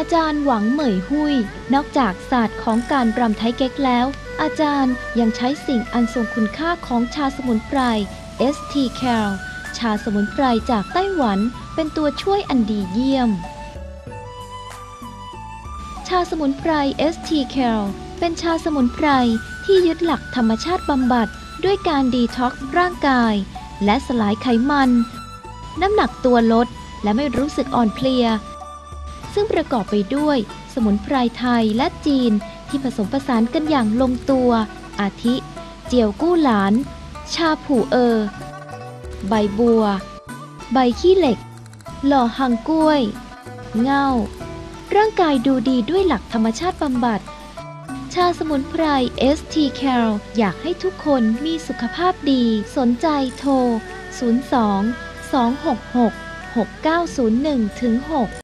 อาจารย์หวังเหมยหุยนอกจากศาสตร์ของการรำไทยเก๊กแล้ว อาจารย์ยังใช้สิ่งอันทรงคุณค่าของชาสมุนไพร ST c a l ชาสมุนไพรจากไต้หวันเป็นตัวช่วยอันดีเยี่ยม ชาสมุนไพร ST c a l เป็นชาสมุนไพรที่ยึดหลักธรรมชาติบำบัดด้วยการดีท็อกซ์ร่างกาย และสลายไขมัน น้ำหนักตัวลดและไม่รู้สึกอ่อนเพลีย ซึ่งประกอบไปด้วย สมุนไพรไทยและจีนที่ผสมผสานกันอย่างลงตัว อาทิ เจียวกู้หลาน ชาผูเออ ใบบัว ใบขี้เหล็ก หล่อหังกล้วย เงาร่างกายดูดีด้วยหลักธรรมชาติบำบัด ชาสมุนไพร ST c a r อยากให้ทุกคนมีสุขภาพดี สนใจโทร 02 266 6901ถึง6